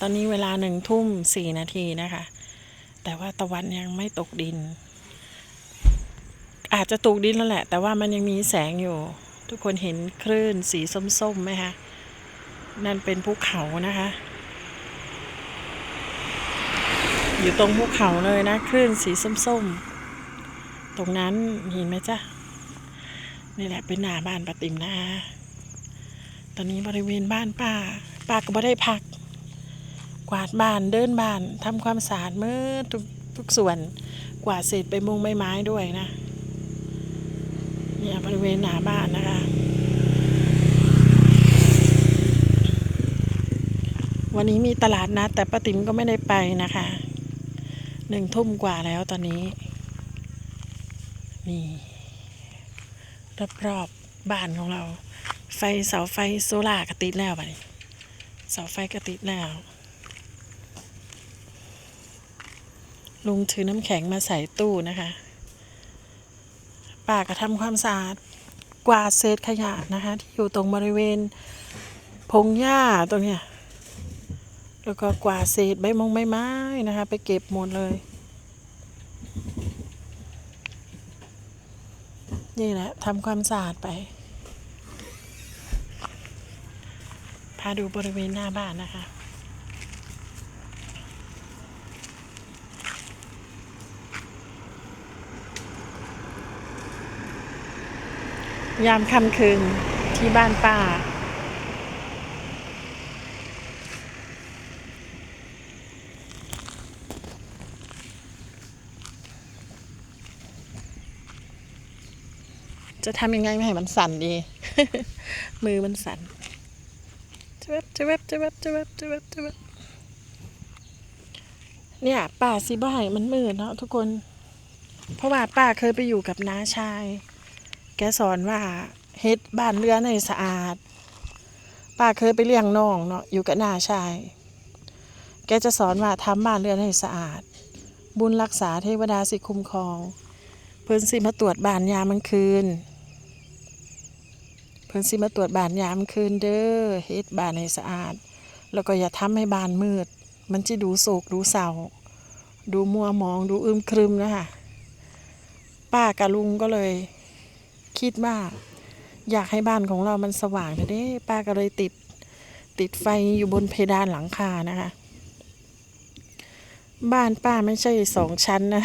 ตอนนี้เวลาหนึ่งทุ่มสี่นาทีนะคะ แต่ว่าตะวันยังไม่ตกดิน อาจจะตกดินแล้วแหละ แต่ว่ามันยังมีแสงอยู่ ทุกคนเห็นคลื่นสีส้มๆไหมคะ นั่นเป็นภูเขานะคะ อยู่ตรงภูเขาเลยนะคลื่นสีส้มๆ ตรงนั้นเห็นไหมจ๊ะ นี่แหละเป็นหน้าบ้านป้าติมนะตอนนี้บริเวณบ้านป้าป้าก็ไม่ได้พัก วาดบ้านเดินบ้านทำความสะอาดเมื่อทุกทุกส่วนกวาดเศษใบมงใบไม้ด้วยนะเนี่ยบริเวณหน้าบ้านนะคะวันนี้มีตลาดนัดแต่ป้าติ๋มก็ไม่ได้ไปนะคะหนึ่งทุ่มกว่าแล้วตอนนี้ นี่รอบๆบ้านของเรา ไฟเสาไฟโซล่าร์ก็ติดแล้วบัดนี้เสาไฟก็ติดแล้ว ลุงถือน้ำแข็งมาใส่ตู้นะคะป้าก็ทำความสะอาดกวาดเศษขยะนะคะ ที่อยู่ตรงบริเวณพงหญ้าตรงเนี้ยแล้วก็กวาดเศษใบมงใบไม้นะคะ ไปเก็บหมดเลย นี่แหละทำความสะอาดไป พาดูบริเวณหน้าบ้านนะคะ ยามค่ำคืนที่บ้านป้า จะทำยังไงไม่ให้มันสั่นดี มือมันสั่นจะเว็บจะเว็บจะเว็บจะเว็บจะเว็บจะเว็บเนี่ยป่าสีบ่ายมันมืดเนาะทุกคน เพราะว่าป้าเคยไปอยู่กับน้าชาย แกสอนว่าเฮ็ดบ้านเรือนให้สะอาด ป้าเคยไปเลี้ยงน้องเนาะอยู่กับน้าชาย แกจะสอนว่าทำบ้านเรือนให้สะอาด บุญรักษาเทวดาสิคุ้มครอง เพิ่นสิมาตรวจบ้านยามมันคืน เพิ่นสิมาตรวจบ้านยามคืนเด้อเฮ็ดบ้านให้สะอาด แล้วก็อย่าทำให้บ้านมืด มันจะดูโศกดูเศร้าดูมัวมองดูอึมครึมนะคะป้ากับลุงก็เลย คิดว่าอยากให้บ้านของเรามันสว่างเด้ป้าก็เลยติดติดไฟอยู่บนเพดานหลังคานะคะ บ้านป้าไม่ใช่สองชั้นนะ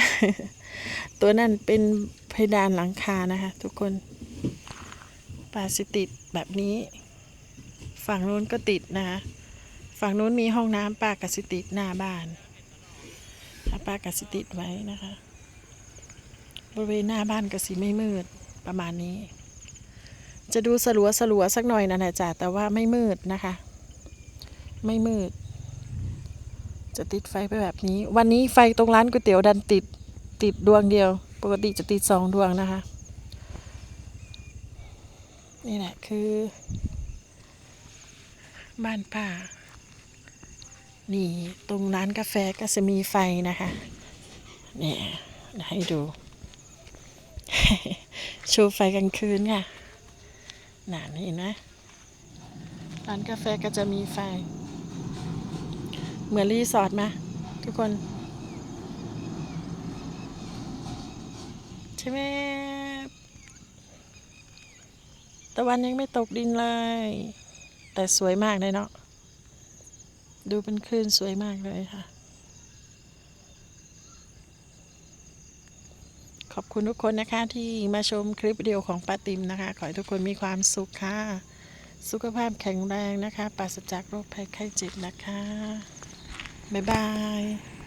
ตัวนั่นเป็นเพดานหลังคานะคะ ทุกคนป้าสิติดแบบนี้ ฝั่งนู้นก็ติดนะคะ ฝั่งนู้นมีห้องน้ำป้ากสิติดหน้าบ้านถ้าป้ากสิติดไว้นะคะ บริเวณหน้าบ้านก็สิไม่มืด ประมาณนี้ จะดูสลัวสลัวสักหน่อยนะนะจ๊ะแต่ว่าไม่มืดนะคะ ไม่มืด จะติดไฟไปแบบนี้ วันนี้ไฟตรงร้านก๋วยเตี๋ยวดันติดติดดวงเดียว ปกติจะติดสองดวงนะคะ นี่แหละคือ บ้านป้านี่ตรงร้านกาแฟก็จะมีไฟนะคะ เนี่ยให้ดู ชว์ไฟกลางคืนค่ะหนาเห็นไหมร้านกาแฟก็จะมีไฟ เหมือนรีสอร์ทมาทุกคน ใช่ไหมตะวันยังไม่ตกดินเลย แต่สวยมากเลยเนาะ ดูเป็นคลื่นสวยมากเลยค่ะ ขอบคุณทุกคนนะคะที่มาชมคลิปวิดีโอของป้าติมนะคะ ขอให้ทุกคนมีความสุขค่ะ สุขภาพแข็งแรงนะคะ ปราศจากโรคภัยไข้เจ็บนะคะ บ๊ายบาย